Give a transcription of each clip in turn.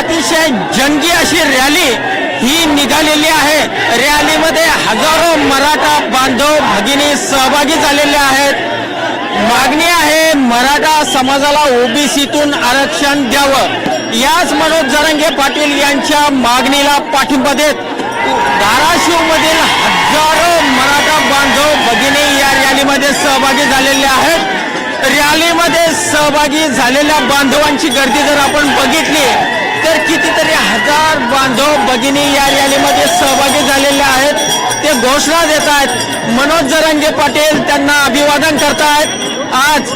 अतिशय जंगी अशी रॅली ही निघालेली आहे. रॅलीमध्ये हजारो मराठा बांधव भगिनी सहभागी झालेले आहेत. मागणी आहे मराठा समाजाला ओबीसीतून आरक्षण द्यावं. याच मनोज जरंगे पाटील यांच्या मागणीला पाठिंबा देत धाराशिवमधील हजारो मराठा बांधव भगिनी या रॅलीमध्ये सहभागी झालेले आहेत. रॅलीमध्ये सहभागी झालेल्या बांधवांची गर्दी जर आपण बघितली बांधव भगिनी या रॅलीमध्ये सहभागी झालेले आहेत. ते घोषणा देत आहेत. मनोज जरंगे पाटील त्यांना अभिवादन करतायत आज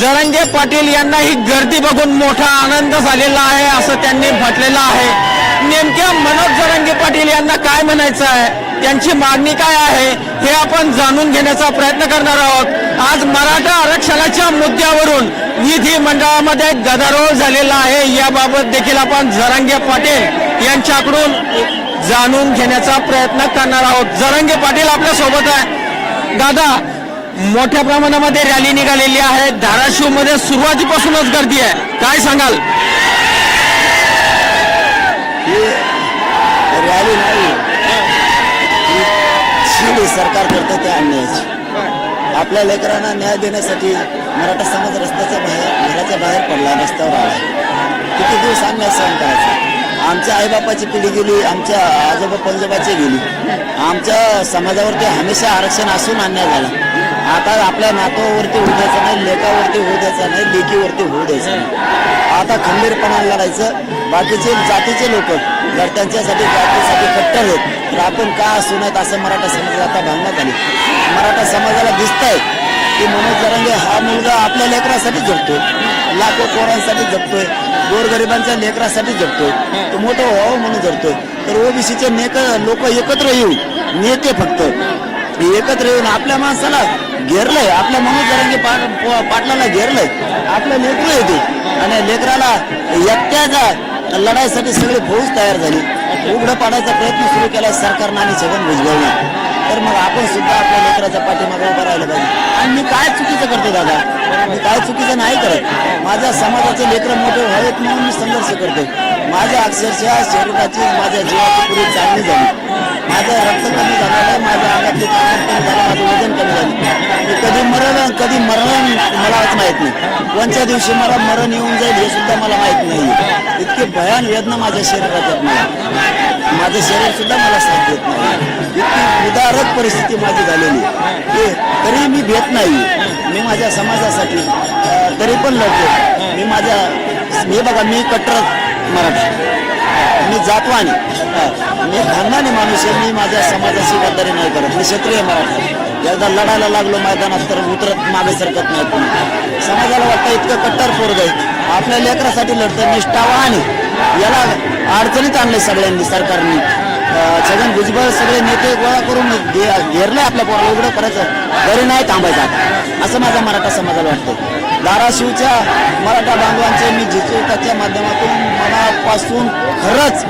जरंगे पाटील यांना ही गर्दी बघून मोठा आनंद झालेला आहे असं त्यांनी म्हटलेलं आहे. नेमक्या मनोज जरंगे पाटील यांना काय म्हणायचं आहे? त्यांची मागणी काय आहे? हे आपण जाणून घेण्याचा प्रयत्न करणार आहोत. आज मराठा आरक्षणाच्या मुद्द्यावरून विधी मंडळामध्ये गदारोळ झालेला आहे. याबाबत देखील आपण जरंगे पाटील यांच्याकडून जाणून घेण्याचा प्रयत्न करणार आहोत. जरंगे पाटील आपल्यासोबत आहे. दादा मोठ्या प्रमाणामध्ये रॅली निघालेली आहे. धाराशिवमध्ये सुरुवातीपासूनच गर्दी आहे. काय सांगाल? रॅली नाही. सरकार करतं त्या अन्यायाची. आपल्या लेकरांना न्याय देण्यासाठी मराठा समाज रस्त्याच्या बाहेर घराच्या बाहेर पडला रस्त्यावर आला. किती दिवस अन्याय सहन करायचा? आमच्या आईबापाची पिढी गेली आमच्या आजोबा पंजोबाची गेली. आमच्या समाजावरती हमेशा आरक्षण असून अन्याय झाला. आता आपल्या नातवावरती होऊ द्यायचं नाही लेखावरती होऊ द्यायचं नाही लेखीवरती होऊ द्यायचं नाही. आता खंबीरपणाला लढायचं. बाकीचे जातीचे लोक जर त्यांच्यासाठी जातीसाठी कट्टर आहेत तर आपण का असू नयेत असं मराठा समाजाला आता भावना झाली. मराठा समाजाला दिसतंय की मनोज जरांगे हा आपल्या लेकरासाठी जगतोय. लाखो पोरांसाठी जगतोय. गोरगरिबांच्या लेकरासाठी जगतोय. तो मोठं व्हावं म्हणून जगतोय. तर ओबीसीचे नेक लोक एकत्र येऊन नेते फक्त. एकत्र येऊन आपल्या माणसाला घेरलंय. आपल्या मनोज पाट पाटलाला घेरलंय. आपलं लेकरं येते आणि लेकराला एकट्याचा लढाईसाठी सगळी फौज तयार झाली. उघडं पाडायचा प्रयत्न सुरू केला सरकारनं आणि छगन भुजबळनं. तर मग आपण सुद्धा आपल्या लेकराच्या पाठीमागे उभं राहिलं पाहिजे. आणि मी काय चुकीचं करतो दादा? मी काय चुकीचं नाही करत. माझ्या समाजाचे लेकरं मोठे व्हावेत म्हणून मी संघर्ष करतो माझ्या अक्षरशः शरीराची माझ्या जीवाची पुरी चांगली झाली. माझं रक्त कमी झालेलं आहे माझ्या अंगातली ताकद कमी झाली माझं वजन कमी झालं. मी कधी मरण कधी मरण मलाच माहीत नाही. कोणत्या दिवशी मला मरण येऊन जाईल हे सुद्धा मला माहीत नाही इतकी भयान वेदना माझ्या शरीरात आहेत माझं शरीर सुद्धा मला साथ देत नाही. इतकी उदारक परिस्थिती माझी झालेली तरी मी भेट नाही. मी माझ्या समाजासाठी तरी पण लढतो. मी माझ्या मी बघा मी कट्टर मराठा. मी जातवाणी. मी खानदानी माणूस आहे मी माझ्या समाजाशी गद्दारी नाही करत. मी क्षत्रिय मराठा. एकदा लढायला लागलो मैदानात तर उतरत मागे सरकत नाही कोणी. समाजाला वाटतं इतकं कट्टर पोरग आहे. आपल्या लेकरासाठी लढतं निष्ठावाणी याला अडचणीत आणले सगळ्यांनी सरकारने. छगन भुजबळ सगळे नेते गोळा करून घेरले आपल्या पोराला. उघडं करायचं घरी नाही थांबायचं असं माझा मराठा समाजाला वाटतं. धाराशिवच्या मराठा बांधवांचे मी जिजोताच्या माध्यमातून मनापासून खरंच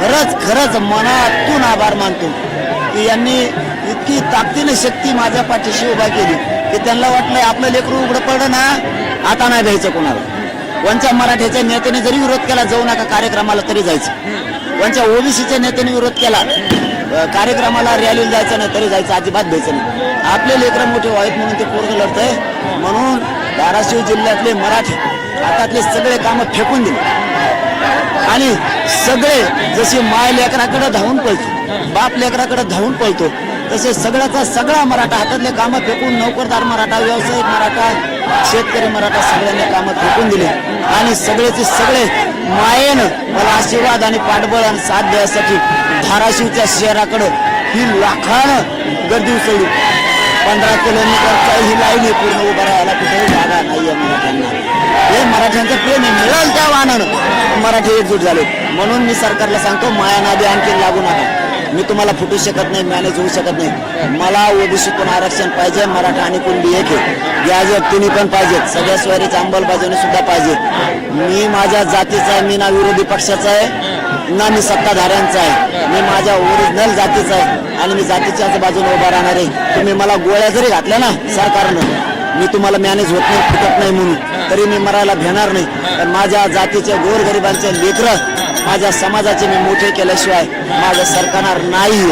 खरंच खरंच मनातून आभार मानतो. की यांनी इतकी ताकदीने शक्ती माझ्या पाठीशी उभा केली की त्यांना वाटलं आपलं लेकरू उघडं पडलं ना आता नाही द्यायचं कोणाला. वंचा मराठ्याच्या नेत्याने जरी विरोध केला जाऊ नका कार्यक्रमाला तरी जायचं. त्यांच्या ओबीसीच्या नेत्याने विरोध केला. कार्यक्रमाला रॅलीला जायचं नाही तरी जायचं अजिबात द्यायचं नाही. आपले लेकरं मोठे व्हावेत म्हणून ते पूर्ण लढतंय. म्हणून धाराशिव जिल्ह्यातले मराठी हातातले सगळे कामं फेकून दिले. आणि सगळे जसे माय लेकराकडे धावून पळतो बाप लेकराकडे धावून पळतो तसे सगळ्याचा सगळा मराठा हातातले कामं फेकून नोकरदार मराठा व्यावसायिक मराठा शेतकरी मराठा सगळ्यांनी कामं फेकून दिली. आणि सगळेचे सगळे मायेनं मला आशीर्वाद आणि पाठबळ आणि साथ द्यायसाठी धाराशिवच्या शहराकडं ही लाखानं गर्दी उसळली. पंधरा किलोमीटरच्या ही लाईन आहे पूर्ण उभा राहायला कुठेही जागा नाहीये मराठ्यांना. हे मराठ्यांचं प्रेम मिळेल त्या वाहनानं. मराठी एकजूट झाले. म्हणून मी सरकारला सांगतो माया नादी आणखी लागू नका. मी तुम्हाला फुटू शकत नाही मॅनेज होऊ शकत नाही. मला ओबीसीतून आरक्षण पाहिजे मराठा आणि कुणबी एक आहे या तिन्ही पण पाहिजेत सगळ्या स्वारीची अंमलबजावणी सुद्धा पाहिजे. मी माझ्या जातीचा आहे मी ना विरोधी पक्षाचा आहे ना मी सत्ताधाऱ्यांचा आहे. मी माझ्या ओरिजिनल जातीचा आहे आणि मी जातीच्याच बाजूने उभा राहणार आहे. तुम्ही मला गोळ्या जरी घातल्या ना सरकारनं मी तुम्हाला मॅनेज होत नाही फुटत नाही म्हणून. तरी मी मरायला भेणार नाही. तर माझ्या जातीच्या गोरगरिबांचे लेकरं माझ्या समाजाचे मी मोठे केल्याशिवाय माझं सरकार नाही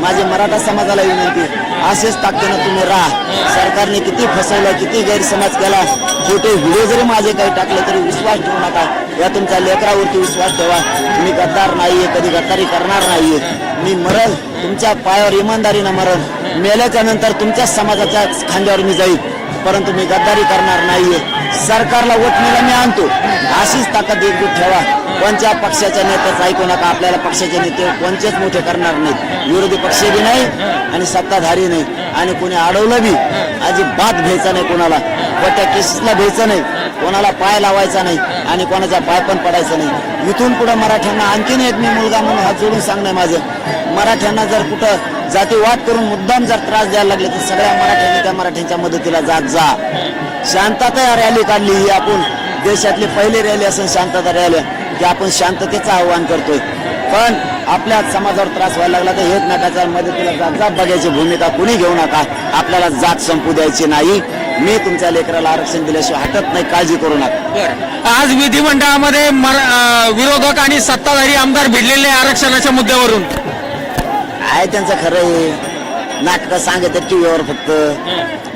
माझे मराठा समाजाला विनंती असेच ताकदीनं तुम्ही राहा. सरकारने किती फसवलं किती गैरसमज केला छोटे व्हिडिओ जरी माझे काही टाकले तरी विश्वास ठेवू नका. या तुमच्या लेकरावरती विश्वास ठेवा. मी गद्दार नाहीये कधी गद्दारी करणार नाहीये. मी मरल तुमच्या पायावर इमानदारीनं मरल मेल्याच्या नंतर तुमच्याच समाजाच्या खांद्यावर मी जाईल परंतु मी गद्दारी करणार नाहीये. सरकारला वटणीला मी आणतो. अशीच ताकद एकजूट ठेवा. कोणत्या पक्षाच्या नेत्याचं ऐकू नका आपल्याला पक्षाचे नेते कोणतेच मोठे करणार नाहीत. विरोधी पक्ष बी नाही आणि सत्ताधारी नाही. आणि कोणी अडवलं बी अजिबात घ्यायचा नाही कोणाला. कोणत्या केसेसला घ्यायचं नाही. कोणाला पाय लावायचा नाही आणि कोणाचा पाय पण पडायचा नाही. इथून पुढे मराठ्यांना आणखीन एक मी मुलगा म्हणून हात जोडून सांगणं माझं. मराठ्यांना जर कुठं जातीवाद करून मुद्दाम जर त्रास द्यायला लागले तर सगळ्या मराठ्यांनी त्या मराठ्यांच्या मदतीला जात जा. शांतता रॅली काढली ही आपण. देशातली पहिली रॅली असून शांतता रॅली. की आपण शांततेचं आव्हान करतोय. पण आपल्या समाजावर त्रास व्हायला लागला तर एकमेकाच्या मदतीला जात जात बघायची भूमिका कुणी घेऊ नका. आपल्याला जात संपू द्यायची नाही. मी तुमच्या लेकराला आरक्षण दिल्याशिवाय हटत नाही. काळजी करू नका. आज विधिमंडळामध्ये विरोधक आणि सत्ताधारी आमदार भिडलेले आरक्षणाच्या मुद्द्यावरून. आहे त्यांचं खरं नाटकं सांगत टीव्हीवर फक्त.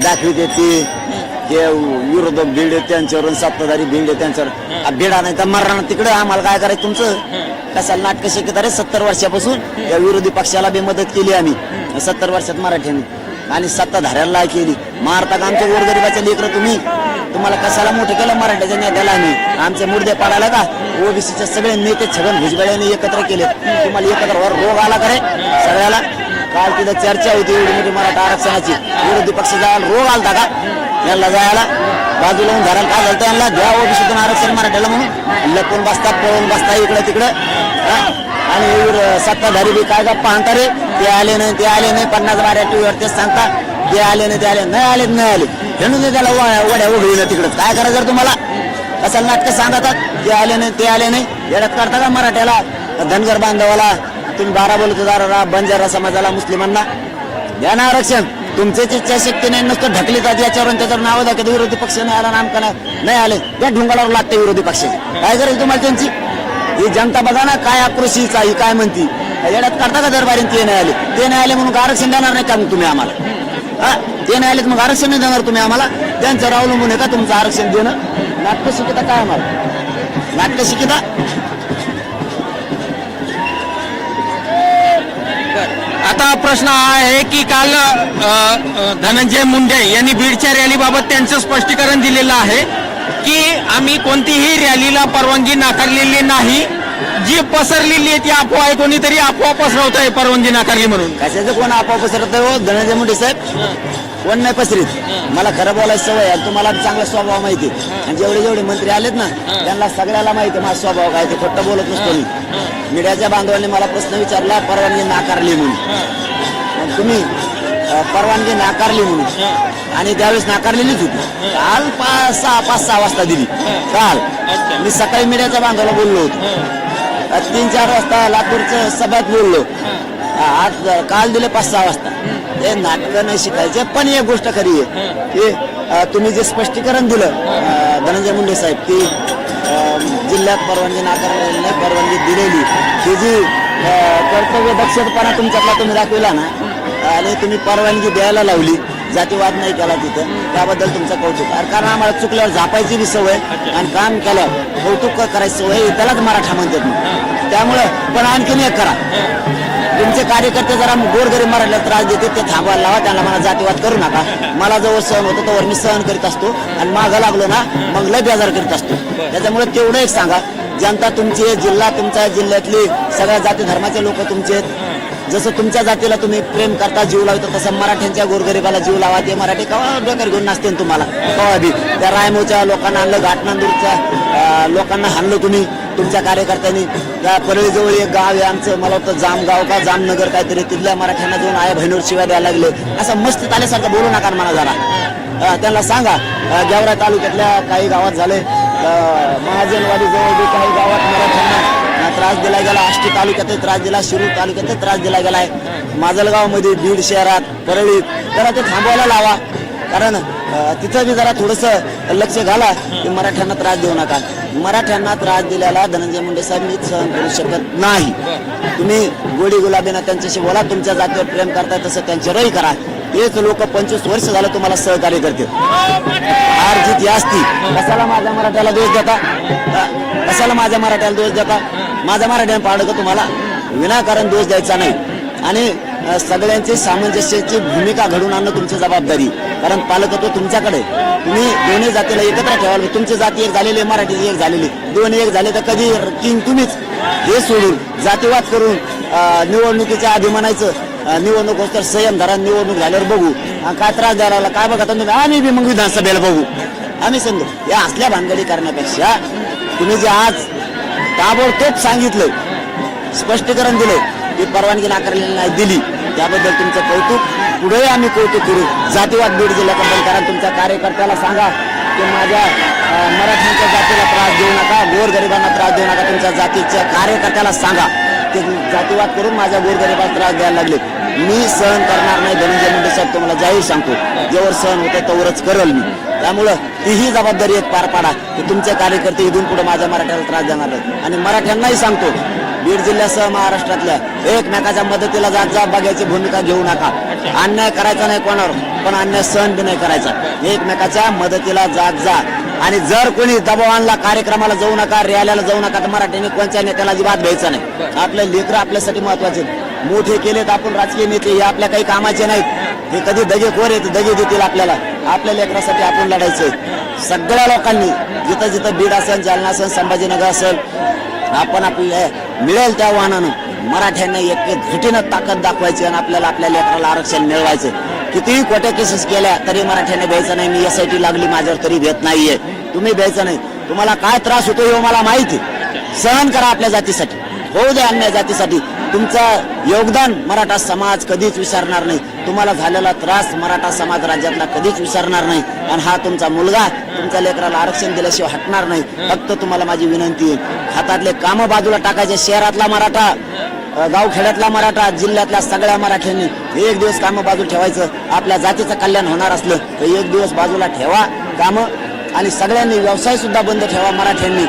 दाखवित ती ते विरोधक भिड आहेत त्यांच्यावर सत्ताधारी भिड आहे त्यांच्यावर. आ, भिडा नाही तर मरणा तिकडे आम्हाला काय करायचं तुमचं? कशाला नाटकं शिकत अरे सत्तर वर्षापासून? या विरोधी पक्षाला बी मदत केली आम्ही. सत्तर वर्षात मराठ्याने. आणि सत्ताधाऱ्याला केली. मारता आमच्या गोरगरिबाच्या लेकरं तुम्ही. तुम्हाला कशाला मोठं केलं मराठ्याच्या नेत्याला आम्ही? आमचे मुर्दे पाडायला का? ओबीसीचे सगळे नेते छगन भुजबळांनी एकत्र केले तुम्हाला एकत्र वर रोग आला करे सगळ्याला? काल तिथं चर्चा होती एवढी मोठी मराठा आरक्षणाची. विरोधी पक्ष जायला रोग आलता का? यांना जायला. बाजूला होऊन धरायला काय झालं यांना द्या ओबीसीतून आरक्षण मराठ्याला म्हणून. लपून बसता पळून बसता इकडे तिकडे. आणि सत्ताधारी बी काय गप्पा आणता रे ते आले नाही ते आले नाही. पन्नास बाऱ्या टीव्हीवर तेच सांगता ते आले नाही ते आले नाही. आले नाही आले. म्हणून ते त्याला वा- वड्या उघडीला तिकडं. काय करायचं जर तुम्हाला? कशाला नाटकं सांगतात? ते आले नाही ते आले नाही. येड्यात करता का मराठ्याला? धनगर बांधवाला. तुम्ही बारा बोलतो दारा बंजारा समाजाला मुस्लिमांना. द्या ना आरक्षण. तुमच्याच इच्छाशक्ती नाही नुसतं ढकली जात याच्यावर त्याच्यावर नावं दाखवत विरोधी पक्ष नाही आला नामका नाही आले या ढुंगाळावर लागते विरोधी पक्षाचे काय करेल तुम्हाला त्यांची? ही जनता बघा ना काय आक्रोशीचा ही काय म्हणती. येड्यात करता का दरबारी ते नाही आले? ते नाही आले म्हणून आरक्षण देणार नाही का मग तुम्ही आम्हाला? हा? ते नाही आले तर मग आरक्षण नाही देणार तुम्ही आम्हाला? त्यांच्यावर अवलंबून आहे का तुमचं आरक्षण देणं? नाट्यशिकिता काय आम्हाला? नाट्यशिकिता? आता प्रश्न हा आहे की काल धनंजय मुंडे यांनी बीडच्या रॅलीबाबत त्यांचं स्पष्टीकरण दिलेलं आहे की आम्ही कोणतीही रॅलीला परवानगी नाकारलेली नाही. जी पसरलेली आहे ती अफवा आहे कोणीतरी अफवा पसरवत आहे परवानगी नाकारली म्हणून. कशाचं कोण आपोआप पसरत हो? धनंजय मुंडे साहेब? कोण नाही पसरीत. मला खरं बोलायचं सवय आहे तुम्हाला चांगला स्वभाव माहिती आहे. आणि जेवढे जेवढे मंत्री आलेत ना त्यांना सगळ्याला माहिती आहे माझा स्वभाव काय ते खोटं बोलत नसतो मी. मीडियाच्या बांधवांनी मला प्रश्न विचारला परवानगी नाकारली म्हणून. तुम्ही परवानगी नाकारली म्हणून. आणि त्यावेळेस नाकारलेलीच होती. काल पाच सहा पाच सहा वाजता दिली. काल. मी सकाळी मीडियाच्या बांधवाला बोललो होतो. तीन चार वाजता लातूरच्या सभेत बोललो. आज काल दिले पाच सहा वाजता. हे नाटकं नाही शिकायचे पण एक गोष्ट खरी आहे की तुम्ही जे स्पष्टीकरण दिलं धनंजय मुंडे साहेब की अं, जिल्ह्यात परवानगी नाकारलेली परवानगी दिलेली ही जी कर्तव्य दक्षतपणा तुमच्यातला तुम्ही दाखविला ना आणि तुम्ही परवानगी द्यायला लावली जातीवाद नाही केला तिथं त्याबद्दल तुमचं कौतुक. कारण आम्हाला चुकल्यावर झापायची बी सवय आणि काम केल्यावर कौतुक करायची सवय त्यालाच मराठा म्हणतात त्यामुळं पण आणखीन एक करा. तुमचे कार्यकर्ते जरा गोरगरीब मराठीला त्रास देते ते थांबवायला लावा त्यांना मला जातीवाद करू नका. मला जवळ सहन होतं तोवर मी सहन करीत असतो. आणि मागं लागलो ना मग लय बेजार करीत असतो. त्याच्यामुळे तेवढं एक सांगा जनता तुमची जिल्हा तुमचा जिल्ह्यातली सगळ्या जाती धर्माचे लोक तुमचे जसं तुमच्या जातीला तुम्ही प्रेम करता जीव लावता तसं मराठ्यांच्या गोरगरिबाला जीव लावा. ते मराठी कवा डोक्यावर घेऊन नसते तुम्हाला? कवा बी. त्या रायमोच्या लोकांना आणलं घाटनांदूरच्या लोकांना हाणलं तुम्ही तुमच्या कार्यकर्त्यांनी. त्या परळीजवळ एक गाव आहे आमचं मला वाटतं जामगाव का जामनगर काहीतरी तिथल्या मराठ्यांना जाऊन आया बहिणीवर शिवाय द्यायला लागले. असं मस्त आल्यासारखं बोलू नका मला जरा. त्यांना सांगा गेवरा तालुक्यातल्या काही गावात झाले अं, महाजनवाडी जवळ बी काही गावात मराठ्यांना त्रास दिला गेला. आष्टी तालुक्यातही त्रास दिला. शिरूर तालुक्यातही त्रास दिला गेलाय. माजलगावमध्ये बीड शहरात परळीत त्याला ते थांबवायला लावा. कारण तिथं बी जरा थोडस लक्ष घाला की मराठ्यांना त्रास देऊ नका. मराठ्यांना त्रास दिलेला धनंजय मुंडे साहेब मी सहन करू शकत नाही. तुम्ही गोडी गुलाबीनं त्यांच्याशी बोला. तुमच्या जातीवर प्रेम करताय तसं त्यांच्यावरही करा. तेच लोक पंचवीस वर्ष झालं तुम्हाला सहकार्य करतील. हार जीत ही असती कशाला माझ्या मराठ्याला दोष देता? कशाला माझ्या मराठ्याला दोष देता? माझ्या मराठ्याने पाडलं का तुम्हाला? विनाकारण दोष द्यायचा नाही. आणि सगळ्यांची सामंजस्याची भूमिका घडून आणणं तुमची जबाबदारी. कारण पालकत्व तुमच्याकडे तुम्ही दोन्ही जातीला एकत्र ठेवाल तुमची जाती एक झालेली आहे, मराठीची एक झालेली दोन एक झाले तर कधी किंग तुम्हीच. हे सोडून जातीवाद करून निवडणुकीच्या आधी म्हणायचं निवडणूक होत तर संयम धरा निवडणूक झाल्यावर बघू काय त्रास द्यायला लागला काय बघा तुम्ही आम्ही बी मग विधानसभेला बघू आम्ही समजू या असल्या भानगडी करण्यापेक्षा तुम्ही जे आज ताबडतोब सांगितलं स्पष्टीकरण दिलंय की परवानगी नाकारलेली नाही दिली त्याबद्दल तुमचं कौतुक पुढेही आम्ही कौतुक करू जातीवाद बीड जिल्ह्याबद्दल कारण तुमच्या कार्यकर्त्याला सांगा की माझ्या मराठ्यांच्या जातीला त्रास देऊ नका गोरगरिबांना त्रास देऊ नका तुमच्या जातीच्या कार्यकर्त्याला सांगा ते जातीवाद करून माझ्या गोरगरिबाला त्रास द्यायला लागले. मी सहन करणार नाही धनंजय मुंडे साहेब तुम्हाला जाहीर सांगतो. जेव्हा सहन होतं तेवढंच करल मी. त्यामुळं तीही जबाबदारी एक पार पाडा की तुमचे कार्यकर्ते इथून पुढे माझ्या मराठ्याला त्रास देणार नाहीत. आणि मराठ्यांनाही सांगतो बीड जिल्ह्यासह महाराष्ट्रातल्या एकमेकाच्या मदतीला जात जा बघायची भूमिका घेऊ नका. अन्याय करायचा नाही कोणावर पण अन्याय सहन बी नाही करायचा. एकमेकाच्या मदतीला जात जा आणि जर कोणी दबाव आणला कार्यक्रमाला जाऊ नका रॅलीला जाऊ नका तर मराठीने कोणत्या नेत्याला अजिबात घ्यायचा नाही. आपले लेकर आपल्यासाठी महत्त्वाचे मोठे केलेत आपण राजकीय नेते हे आपल्या काही कामाचे नाहीत. हे कधी दगेखोर आहेत दगे देतील आपल्याला. आपल्या लेकरासाठी आपण लढायचे सगळ्या लोकांनी जिथं जिथं बीड असेल जालना असेल संभाजीनगर असेल आपण आपल्या मिळेल त्या वाहनानं. मराठ्यांना एक घटीनं ताकद दाखवायची आणि आपल्याला आपल्या लेकराला आरक्षण मिळवायचं. कितीही खोट्या केसेस केल्या तरी मराठ्याने भ्यायचं नाही. मी एस आय टी लागली माझ्यावर तरी भेट नाहीये. तुम्ही भ्यायचं नाही. तुम्हाला काय त्रास होतो हे मला माहिती सहन करा आपल्या जातीसाठी. होऊ द्या अन्य जातीसाठी. तुमचं योगदान मराठा समाज कधीच विसरणार नाही. तुम्हाला झालेला त्रास मराठा समाज राज्यातला कधीच विसरणार नाही. आणि हा तुमचा मुलगा तुमच्या लेकराला आरक्षण दिल्याशिवाय हटणार नाही. फक्त तुम्हाला माझी विनंती आहे. हातातले कामं बाजूला टाकायचे. शहरातला मराठा गावखेड्यातला मराठा जिल्ह्यातल्या सगळ्या मराठ्यांनी एक दिवस कामं बाजू ठेवायचं. आपल्या जातीचं कल्याण होणार असलं तर एक दिवस बाजूला ठेवा कामं. आणि सगळ्यांनी व्यवसाय सुद्धा बंद ठेवा मराठ्यांनी.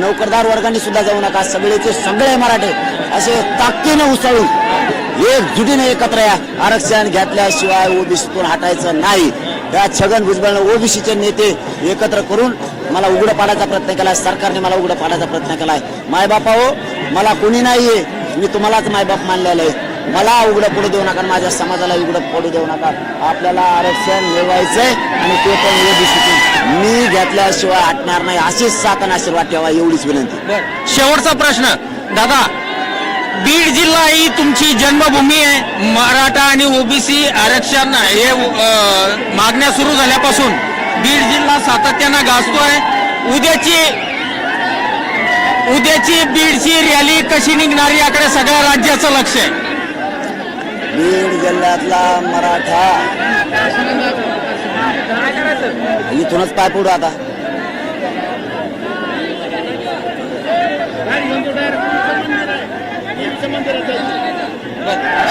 नोकरदार वर्गांनी सुद्धा जाऊ नका. सगळेचे सगळे मराठे असे ताकदीने उसळून एकजुटीने एकत्र या. आरक्षण घेतल्याशिवाय ओबीसीतून हटायचं नाही. या छगन भुजबळनं ओबीसीचे नेते एकत्र करून मला उघडं पाडायचा प्रयत्न केला सरकारने मला उघडं पाडायचा प्रयत्न केलाय. मायबापा हो मला कोणी नाहीये. मी तुम्हालाच मायबाप मानलेलं आहे. मला उघडं पडू देऊ नका माझ्या समाजाला उघडं पडू देऊ नका. आपल्याला आरक्षण मिळवायचंय आणि ते पण ओबीसीतून. मी घेतल्याशिवाय हटणार नाही. अशीच साथ आणि आशीर्वाद ठेवा एवढीच विनंती. शेवटचा प्रश्न. दादा बीड जिल्हा ही तुमची जन्मभूमी आहे. मराठा आणि ओबीसी आरक्षण हे मागण्या सुरू झाल्यापासून बीड जिल्हा सातत्यानं गाजतोय. उद्याची उद्याची बीडची रॅली कशी निघणार याकडे सगळ्या राज्याचं लक्ष आहे. बीड जिल्ह्यातला मराठा. इथूनच पाय पुढं आता.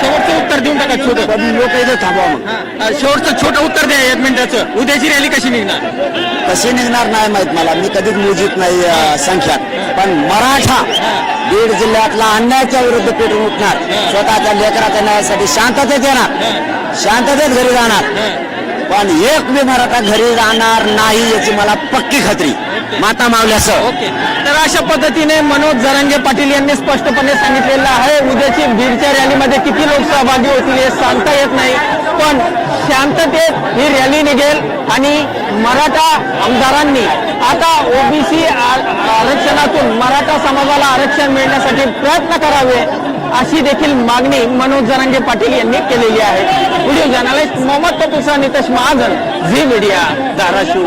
शेवटचं उत्तर देऊन टाका छोटं. लोक इथे थांबवा मग. शेवटचं छोटं उत्तर द्या एक मिनिटाचं. उद्याची रॅली कशी निघणार? कशी निघणार नाही माहीत मला. मी कधीच मोजित नाही अं, संख्यात. पण मराठा बीड जिल्ह्यातला अन्यायाच्या विरुद्ध पेटून उठणार. स्वतःच्या लेकराच्या न्यायासाठी शांततेत येणार. शांततेत घरी जाणार. पण एक बी मराठा घरी जाणार नाही याची मला पक्की खात्री. माता मावल्यासह. ओके. तर अशा पद्धतीने मनोज जरांगे पाटील यांनी स्पष्टपणे सांगितलेलं आहे उद्याची बीडच्या रॅलीमध्ये किती लोक सहभागी होतील हे सांगता येत नाही. पण शांततेत ही रॅली निघेल आणि मराठा आमदारांनी आता ओबीसी आरक्षणातून मराठा समाजाला आरक्षण मिळण्यासाठी प्रयत्न करावे. अशी देखील मागणी मनोज जरांगे पाटील यांनी केलेली आहे. व्हिडिओ जर्नलिस्ट मोहम्मद पतुसा नितेश महाजन झी मीडिया धाराशिव.